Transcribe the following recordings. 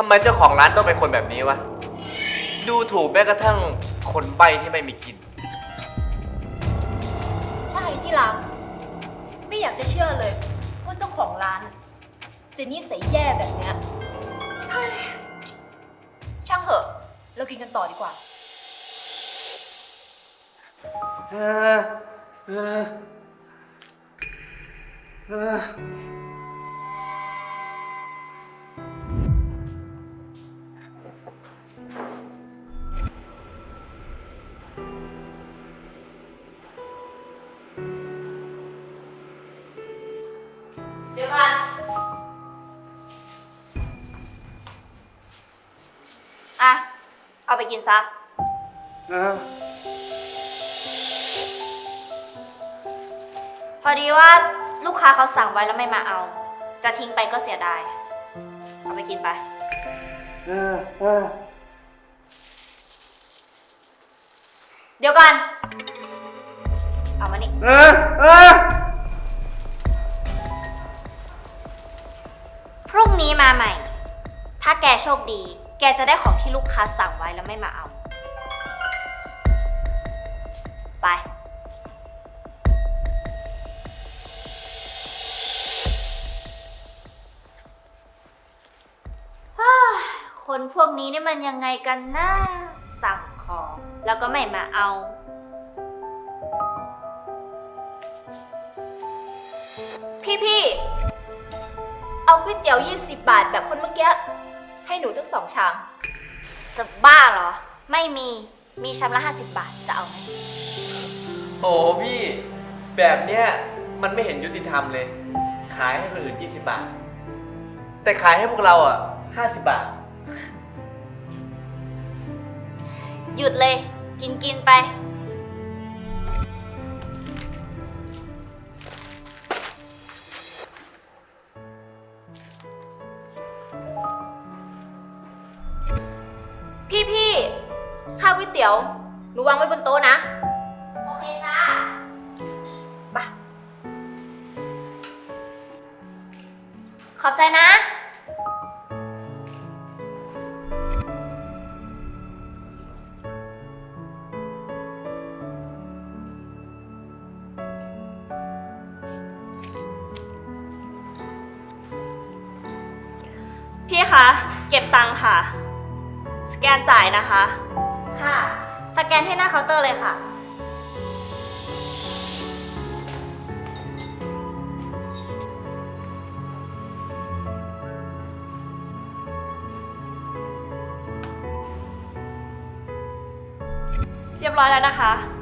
ทำไมเจ้าของร้านต้องเป็นคนแบบนี้วะ ดูถูกแม้กระทั่งคนใบ้ที่ไม่มีกิน ใช่ที่รักไม่อยากจะเชื่อเลย ว่าเจ้าของร้านจะนิสัยแย่แบบเนี้ยเฮ้ยช่างเถอะ เรากินกันต่อดีกว่า เกินซะพอดีว่าลูกค้าเขาสั่งไว้แล้วไม่มาเอา จะทิ้งไปก็เสียดาย เอาไปกินไปเดี๋ยวก่อน เอามานี่พรุ่งนี้มาใหม่ ถ้าแกโชคดี แกจะได้ของที่ลูกค้าสั่งไว้แล้วไม่มาเอา ไป คนพวกนี้นี่มันยังไงกันนะสั่งของ แล้วก็ไม่มาเอา พี่พี่ๆเอาก๋วยเตี๋ยว 20 บาทแบบคนเมื่อกี้ ให้หนูสักสองชาม จะบ้าเหรอ ไม่มี มีชามละ50 บาท จะเอาไหม โอ้พี่ แบบเนี้ยมันไม่เห็นยุติธรรมเลย ขายให้คนอื่น20 บาท แต่ขายให้พวกเราอะ 50 บาท หยุดเลย กินกินไป ยเตี๋ยวหนูวางไว้บนโต๊ะนะ โอเคจ้าไปขอบใจนะ พี่คะ เก็บตังค่ะ สแกนจ่ายนะคะ ค่ะ สแกนที่หน้าเคาน์เตอร์เลยค่ะ เรียบร้อยแล้วนะคะค่ะ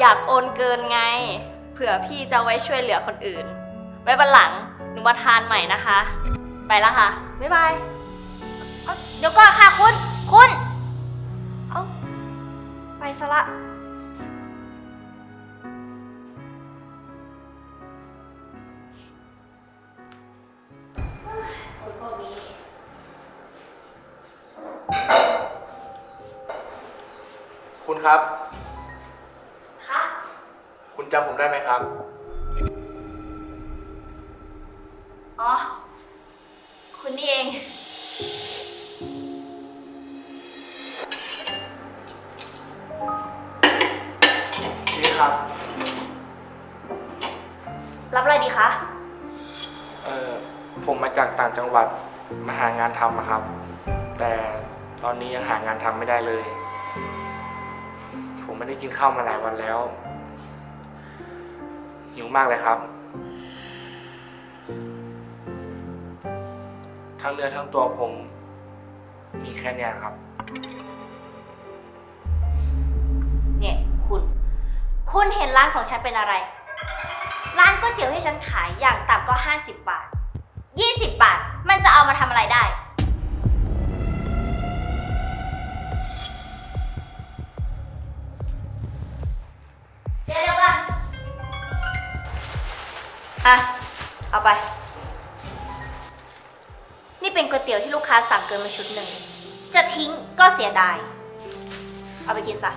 อยากโอนเกินไง เผื่อพี่จะไว้ช่วยเหลือคนอื่น ไว้บันหลังหนูมาทานใหม่นะคะ ไปแล้วค่ะ บ๊ายบายเอาเดี๋ยวก่อนค่ะคุณ คุณ เอาไปซะละ คนพวกนี้ คุณครับาหางานทำอะครับ แต่ตอนนี้ยังหางานทำไม่ได้เลย ผมไม่ได้กินข้าวมาหลายวันแล้ว หิวมากเลยครับ ทั้งเนื้อทั้งตัวผม มีแค่เนี้ยครับ เนี่ยคุณ คุณเห็นร้านของฉันเป็นอะไร ร้านก๋วยเตี๋ยวที่ฉันขายอย่างต่ำก็ 50 บาท 20 บาท มันจะเอามาทำอะไรได้ เดี๋ยวเดี๋ยวก่อนอะ เอาไป นี่เป็นก๋วยเตี๋ยวที่ลูกค้าสั่งเกินมาชุดหนึ่ง จะทิ้งก็เสียดาย เอาไปกินซะ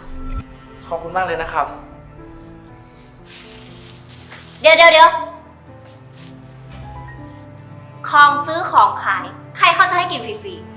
ขอบคุณมากเลยนะครับ เดี๋ยวเดี๋ยวเดี๋ยว คลองซื้อของขาย ใครเขาจะให้กินฟรีๆ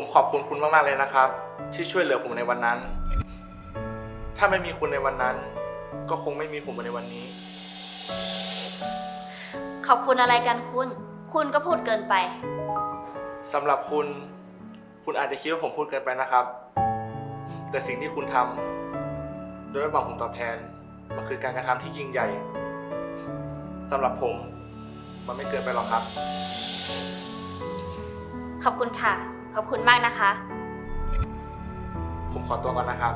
ผมขอบคุณคุณมาก ๆ เลยนะครับ ที่ช่วยเหลือผมในวันนั้น ถ้าไม่มีคุณในวันนั้น ก็คงไม่มีผมในวันนี้ ขอบคุณอะไรกันคุณ คุณก็พูดเกินไป สำหรับคุณ คุณอาจจะคิดว่าผมพูดเกินไปนะครับ แต่สิ่งที่คุณทำโดยไม่หวังผลตอบแทน มันคือการกระทำที่ยิ่งใหญ่สำหรับผม มันไม่เกินไปหรอกครับ ขอบคุณค่ะ ขอบคุณมากนะคะ ผมขอตัวก่อนนะครับ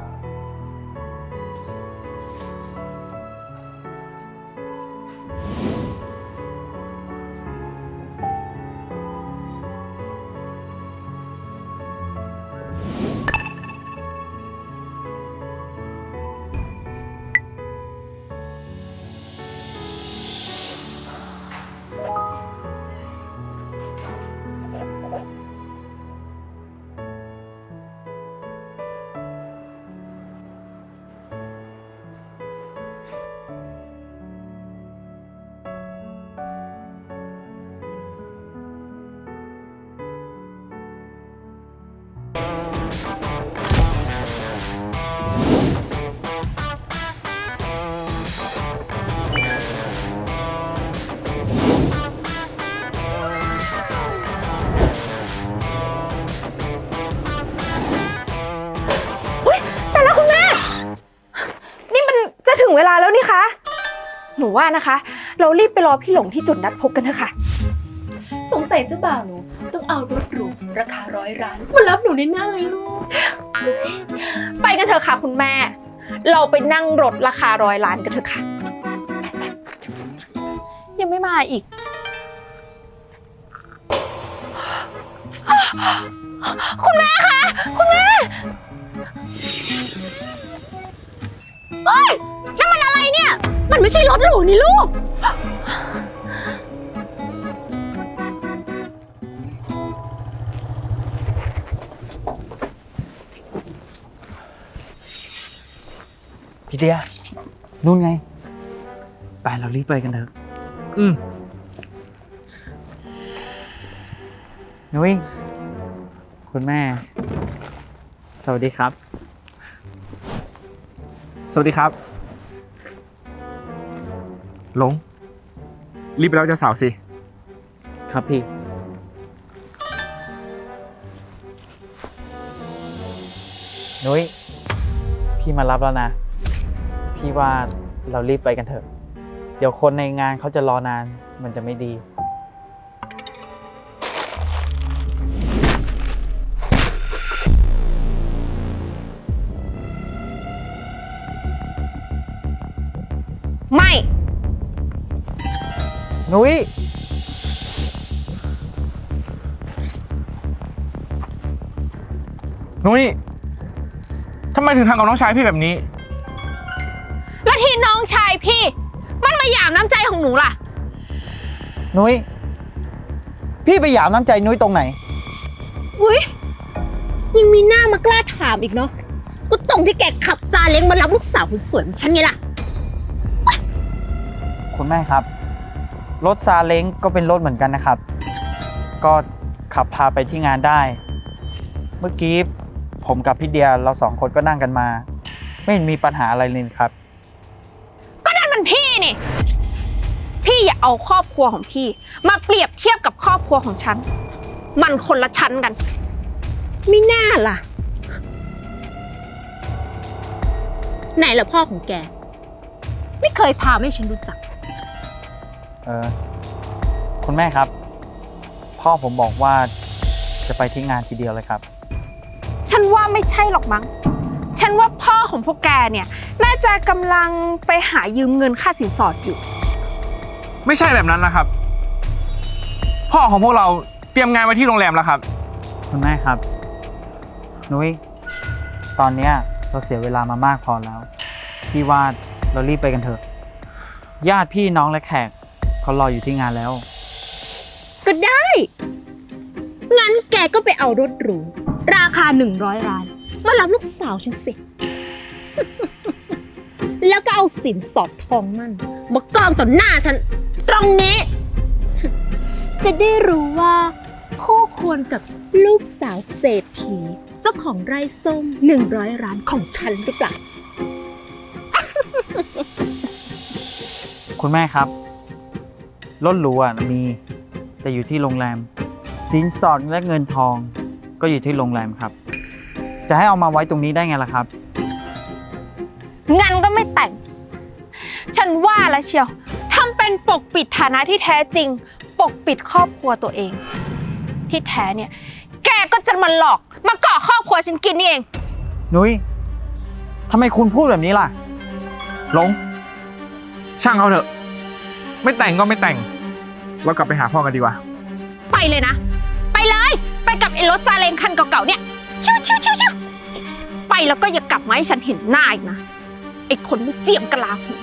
ว่านะคะ เรารีบไปรอพี่หลงที่จุดนัดพบกันเถอะค่ะสงสัยเจ้าบ่าวหนูต้องเอารถหรูราคาร้อยล้านมารับหนูแน่ๆเลยลูกไปกันเถอะค่ะคุณแม่ เราไปนั่งรถราคาร้อยล้านกันเถอะค่ะ ยังไม่มาอีก คุณแม่คะ คุณแม่เฮ้ยนั่นมันอะไรเนี่ย มันไม่ใช่รถหรูนี่ลูก พี่เดียนู่นไง ไปเรารีบไปกันเถอะ อืมนุ้ยคุณแม่ สวัสดีครับ สวัสดีครับ หลง รีบไปแล้วเจ้าสาวสิ ครับพี่ นุ้ย พี่มารับแล้วนะ พี่ว่าเรารีบไปกันเถอะ เดี๋ยวคนในงานเขาจะรอนาน มันจะไม่ดี นุ้ยนุ้ยทำไมถึงทำกับน้องชายพี่แบบนี้ แล้วที่น้องชายพี่ มันมาหยามน้ำใจของหนูล่ะ นุ้ย พี่ไปหยามน้ำใจนุ้ยตรงไหน อุ้ยยังมีหน้ามากล้าถามอีกเนาะ ก็ตรงที่แกขับซาเล้งมารับลูกสาวคนสวยของฉันไงล่ะ คุณแม่ครับ รถซาเล้งก็เป็นรถเหมือนกันนะครับ ก็ขับพาไปที่งานได้ เมื่อกี้ผมกับพี่เดียเราสองคนก็นั่งกันมา ไม่เห็นมีปัญหาอะไรเลยครับ ก็นั่นมันพี่นี่ พี่อย่าเอาครอบครัวของพี่ มาเปรียบเทียบกับครอบครัวของฉัน มันคนละชั้นกัน ไม่น่าล่ะ ไหนล่ะพ่อของแก ไม่เคยพาแม่ฉันรู้จัก ออคุณแม่ครับ พ่อผมบอกว่าจะไปที่งานทีเดียวเลยครับ ฉันว่าไม่ใช่หรอกมั้ง ฉันนว่าพ่อของพวกแกเนี่ย น่าจะกำลังไปหายืมเงินค่าสินสอดอยู่ ไม่ใช่แบบนั้นนะครับ พ่อของพวกเราเตรียมงานไว้ที่โรงแรมแล้วครับ คุณแม่ครับ นุ้ย ตอนเนี้ยเราเสียเวลามามากพอแล้ว พี่ว่าเรารีบไปกันเถอะ ญาติพี่น้องและแขก เขารออยู่ที่งานแล้ว ก็ได้ งั้นแกก็ไปเอารถหรู ราคา 100ล้าน มารับลูกสาวฉันสิ แล้วก็เอาสินสอดทองมั่นมากองต่อหน้าฉัน ตรงนี้ จะได้รู้ว่า คู่ควรกับลูกสาวเศรษฐีเจ้าของไร่ส้ม 100ร้านของฉันหรือเปล่า คุณแม่ครับ รถหรูอะมี แต่อยู่ที่โรงแรม สินสอดและเงินทองก็อยู่ที่โรงแรมครับ จะให้เอามาไว้ตรงนี้ได้ไงล่ะครับ งั้นก็ไม่แต่ง ฉันว่าแล้วเชียวทำเป็นปกปิดฐานะที่แท้จริง ปกปิดครอบครัวตัวเอง ที่แท้เนี่ย แกก็จะมาหลอก มาเกาะครอบครัวฉันกินนี่เอง นุ้ยทำไมคุณพูดแบบนี้ล่ะหลงช่างเขาเถอะ ไม่แต่งก็ไม่แต่ง เรากลับไปหาพ่อกันดีกว่า ไปเลยนะ ไปเลย ไปกับไอ้รถซาเล้งคันเก่าๆเนี่ยชิวชิวชิวชิวไปแล้วก็อย่ากลับมาให้ฉันเห็นหน้าอีกนะ ไอ้คนไม่เจียมกะลาหัว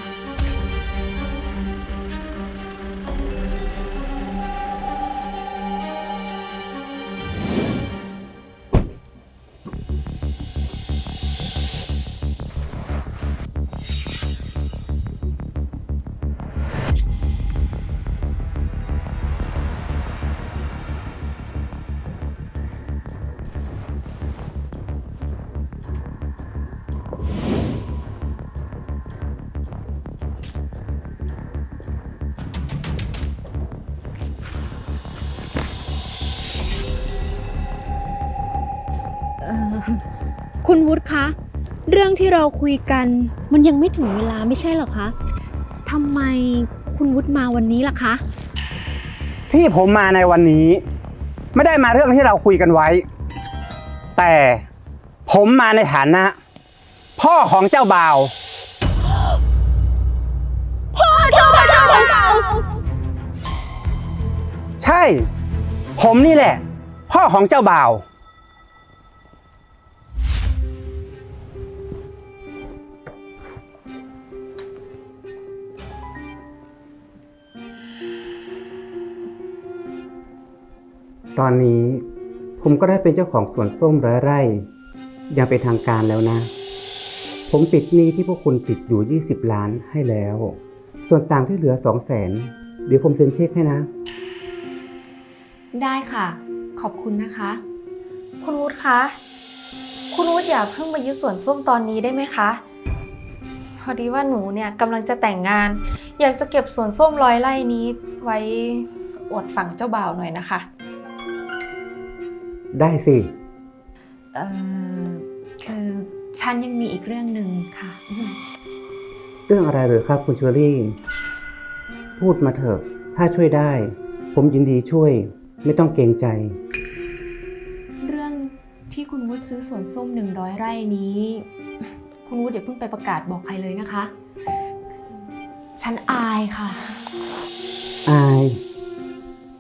คุณวุฒิคะ เรื่องที่เราคุยกันมันยังไม่ถึงเวลาไม่ใช่เหรอคะทำไมคุณวุฒิมาวันนี้ล่ะคะ ที่ผมมาในวันนี้ ไม่ได้มาเรื่องที่เราคุยกันไว้ แต่ผมมาในฐานะ พ่อของเจ้าบ่าวใช่ ผมนี่แหละ พ่อของเจ้าบ่าว ตอนนี้ผมก็ได้เป็นเจ้าของสวนส้มร้อยไร่อยังเป็นทางการแล้วนะ ผมติดหนี้ที่พวกคุณติดอยู่ 20 ล้านให้แล้ว ส่วนต่างที่เหลือ 2 0 0แสนเดี๋ยวผมเซ็นเช็คให้นะ ได้ค่ะ ขอบคุณนะคะ คุณวุฒิคะ คุณวุฒิอย่าเพิ่งมายึดสวนส้มตอนนี้ได้ไหมคะ พอดีว่าหนูเนี่ยกำลังจะแต่งงาน อยากจะเก็บสวนส้มร้อยไร่นี้ไว้อวดฝั่งเจ้าบ่าวหน่อยนะคะ ได้สิ เอ่อคือฉันยังมีอีกเรื่องหนึ่งค่ะ เรื่องอะไรเหรือครับคุณเชอรี่ พูดมาเถอะ ถ้าช่วยได้ ผมยินดีช่วย ไม่ต้องเกรงใจ เรื่องที่คุณวุฒิซื้อสวนส้ม100ไร่นี้ คุณวุฒิอย่าเพิ่งไปประกาศบอกใครเลยนะคะ ฉันอายค่ะ อาย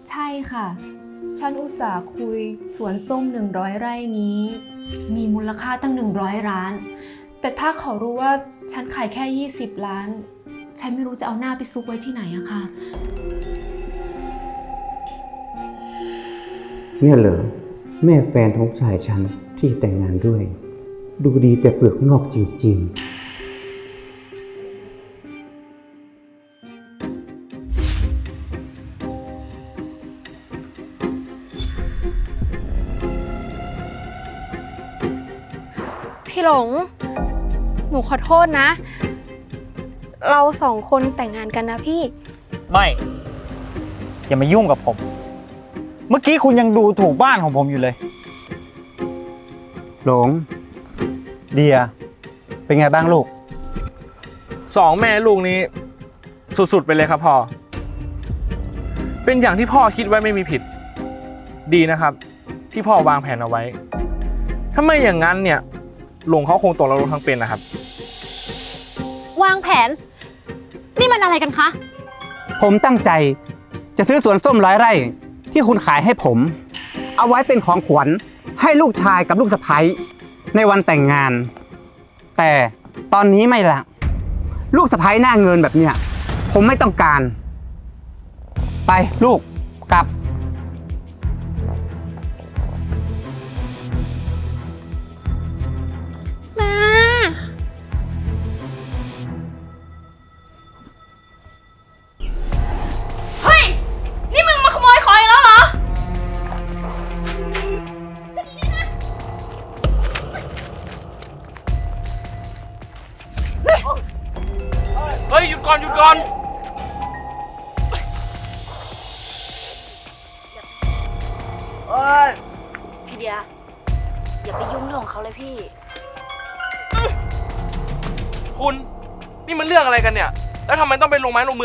ใช่ค่ะ ฉันอุตส่าห์คุยสวนส้ม100ไร่นี้ มีมูลค่าตั้ง100ล้าน แต่ถ้าเขารู้ว่าฉันขายแค่ 20 ล้าน ฉันไม่รู้จะเอาหน้าไปซุกไว้ที่ไหนอะค่ะ เนี่ยเหรอแม่แฟนของชายฉันที่แต่งงานด้วย ดูดีแต่เปลือกนอกจริงๆ โทษนะ เราสองคนแต่งงานกันนะพี่ ไม่ อย่ามายุ่งกับผม เมื่อกี้คุณยังดูถูกบ้านของผมอยู่เลย หลง เดีย เป็นไงบ้างลูก สองแม่ลูกนี้ สุดๆไปเลยครับพ่อ เป็นอย่างที่พ่อคิดไว้ไม่มีผิด ดีนะครับ ที่พ่อวางแผนเอาไว้ ถ้าไม่อย่างนั้นเนี่ยลงเขาคงตกเราลงทั้งเป็นนะครับวางแผน นี่มันอะไรกันคะ ผมตั้งใจจะซื้อสวนส้มร้อยไร่ ที่คุณขายให้ผม เอาไว้เป็นของขวัญให้ลูกชายกับลูกสะใภ้ในวันแต่งงาน แต่ตอนนี้ไม่ละลูกสะใภ้หน้าเงินแบบเนี้ยผมไม่ต้องการ ไปลูก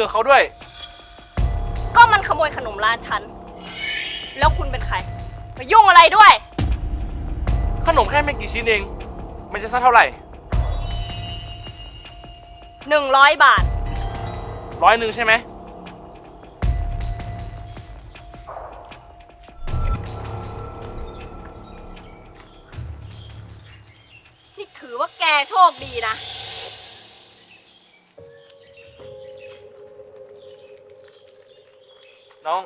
กับเขาด้วย ก็มันขโมยขนมร้านฉัน แล้วคุณเป็นใคร มายุ่งอะไรด้วย ขนมแค่ไม่กี่ชิ้นเอง มันจะซะเท่าไหร่หนึ่งร้อยบาท ร้อยหนึ่งใช่ไหม นี่ถือว่าแกโชคดีนะ น้อง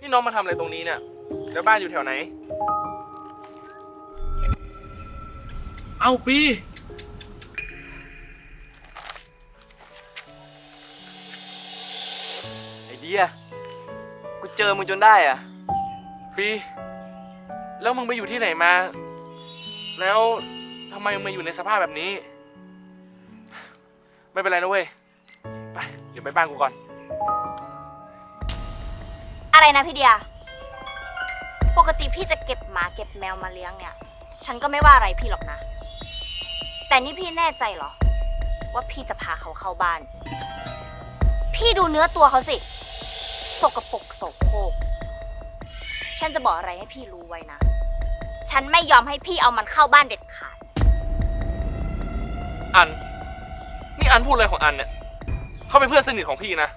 นี่น้องมาทำอะไรตรงนี้เนี่ย แล้วบ้านอยู่แถวไหน เอาปี ไอเดีย กูเจอมึงจนได้อะปี แล้วมึงไปอยู่ที่ไหนมา แล้วทำไมมึงมาอยู่ในสภาพแบบนี้ ไม่เป็นไรนะเว้ย ไป เดี๋ยวไปบ้านกูก่อน อะไรนะพี่เดีย ปกติพี่จะเก็บหมาเก็บแมวมาเลี้ยงเนี่ย ฉันก็ไม่ว่าอะไรพี่หรอกนะ แต่นี่พี่แน่ใจเหรอ ว่าพี่จะพาเขาเข้าบ้าน พี่ดูเนื้อตัวเขาสิ สกปรกโสโครกฉันจะบอกอะไรให้พี่รู้ไว้นะ ฉันไม่ยอมให้พี่เอามันเข้าบ้านเด็ดขาด อัน นี่อันพูดอะไรของอันเนี่ย เขาเป็นเพื่อนสนิทของพี่นะ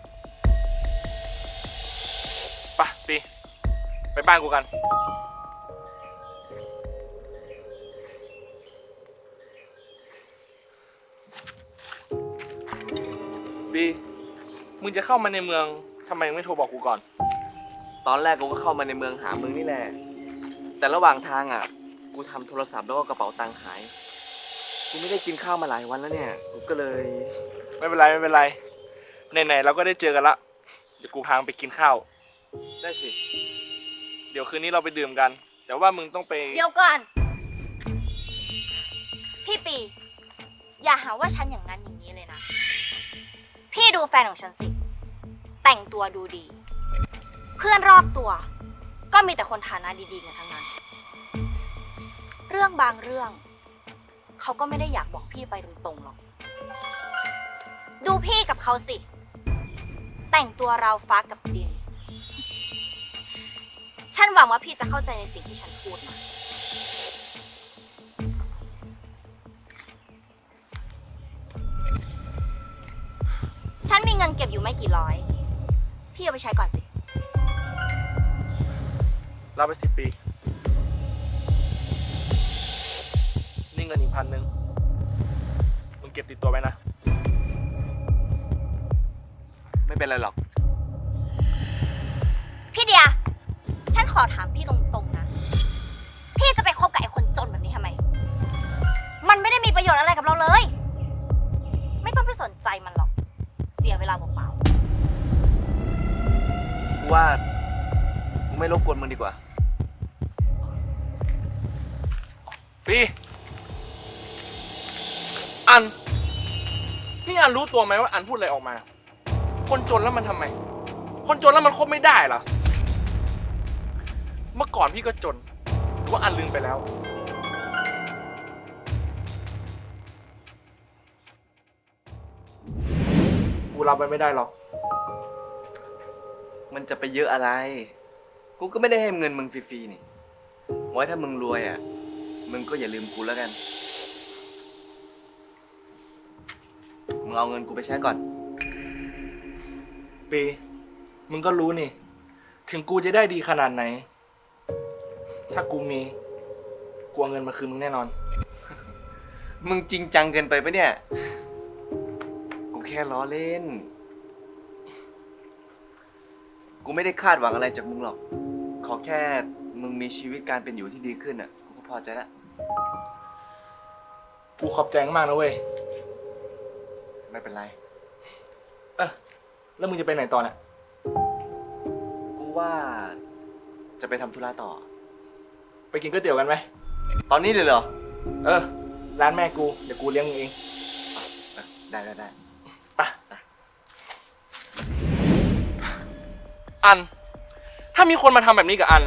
ไปบ้านกูกันปีมึงจะเข้ามาในเมืองทำไมไม่โทรบอกกูก่อน ตอนแรกกูก็เข้ามาในเมืองหามึงนี่แหละ แต่ระหว่างทางอะ กูทำโทรศัพท์แล้วก็กระเป๋าตังค์หาย กูไม่ได้กินข้าวมาหลายวันแล้วเนี่ย กูก็เลย ไม่เป็นไรไม่เป็นไร ไหนๆเราก็ได้เจอกันละ เดี๋ยวกูพามึงไปกินข้าว ได้สิเดี๋ยวคืนนี้เราไปดื่มกัน แต่ว่ามึงต้องไป เดี๋ยวก่อน พี่ปี อย่าหาว่าฉันอย่างนั้นอย่างนี้เลยนะ พี่ดูแฟนของฉันสิ แต่งตัวดูดี เพื่อนรอบตัว ก็มีแต่คนฐานะดีๆกันทั้งนั้น เรื่องบางเรื่อง เขาก็ไม่ได้อยากบอกพี่ไปตรงๆหรอก ดูพี่กับเขาสิ แต่งตัวราวฟ้ากับดิน ฉันหวังว่าพี่จะเข้าใจในสิ่งที่ฉันพูดนะฉันมีเงินเก็บอยู่ไม่กี่ร้อย พี่เอาไปใช้ก่อนสิเราไปสิบปี นี่เงินอีกพันหนึ่งมึงเก็บติดตัวไว้นะ ไม่เป็นไรหรอก พี่เดียฉัน ขอถามพี่ตรงๆนะ พี่จะไปคบกับไอ้คนจนแบบนี้ทำไม มันไม่ได้มีประโยชน์อะไรกับเราเลย ไม่ต้องไปสนใจมันหรอก เสียเวลาเปล่ากูว่ากูไม่รบกวนมึงดีกว่า ปีอัน นี่อันรู้ตัวไหมว่าอันพูดอะไรออกมา คนจนแล้วมันทำไม คนจนแล้วมันคบไม่ได้เหรอ เมื่อก่อนพี่ก็จนหรือว่าอันลืมไปแล้ว กูรับไปไม่ได้หรอก มันจะไปเยอะอะไร กูก็ไม่ได้ให้เงินมึงฟรีๆนี่ ไว้ถ้ามึงรวยอะกมึงก็อย่าลืมกูแล้วกัน มึงเอาเงินกูไปใช้ก่อน ปี มึงก็รู้นี่ ถึงกูจะได้ดีขนาดไหน ถ้ากูมีกูเอาเงินมาคืนมึงแน่นอน มึงจริงจังเกินไปปะเนี่ย กูแค่ล้อเล่น กูไม่ได้คาดหวังอะไรจากมึงหรอก ขอแค่มึงมีชีวิตการเป็นอยู่ที่ดีขึ้นอะ กูก็พอใจละ กูขอบใจมากนะเว้ย ไม่เป็นไร เออแล้วมึงจะไปไหนต่อเนี่ย กูว่าจะไปทำธุระต่อ ไปกินก๋วยเตี๋ยวกันไหม ตอนนี้เลยเหรอ เออ ร้านแม่กู เดี๋ยวกูเลี้ยงมึงเองอะได้ได้ได้ไปอัน ถ้ามีคนมาทำแบบนี้กับอัน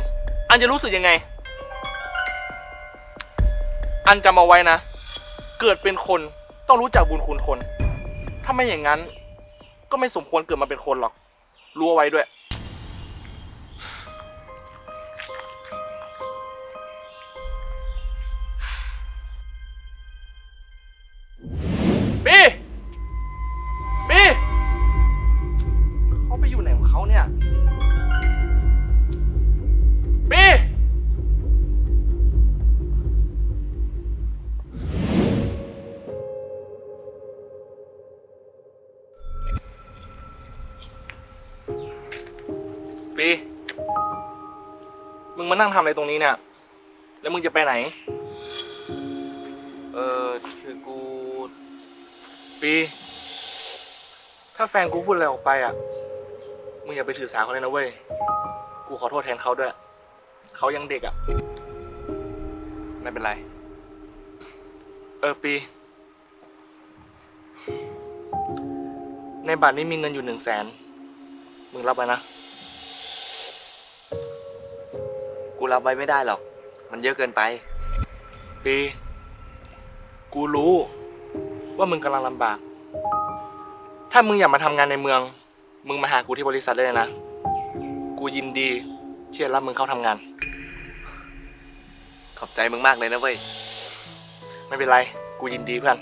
อันจะรู้สึกยังไง อันจำเอาไว้นะ เกิดเป็นคนต้องรู้จักบุญคุณคน ถ้าไม่อย่างนั้น ก็ไม่สมควรเกิดมาเป็นคนหรอก รู้เอาไว้ด้วย มึงมานั่งทำอะไรตรงนี้เนี่ย แล้วมึงจะไปไหน เออคือกู ปี ถ้าแฟนกูพูดอะไรออกไปอะ มึงอย่าไปถือสาเขาเลยนะเว้ย กูขอโทษแทนเขาด้วย เขายังเด็กอะ ไม่เป็นไร เออปี ในบัตรนี้มีเงินอยู่หนึ่งแสน มึงรับไปนะ รับไว้ไม่ได้หรอก มันเยอะเกินไป ปี กูรู้ ว่ามึงกำลังลำบาก ถ้ามึงอยากมาทำงานในเมือง มึงมาหากูที่บริษัทได้เลยนะ กูยินดีที่จะรับมึงเข้าทำงาน ขอบใจมึงมากเลยนะเว้ย ไม่เป็นไร กูยินดีเพื่อน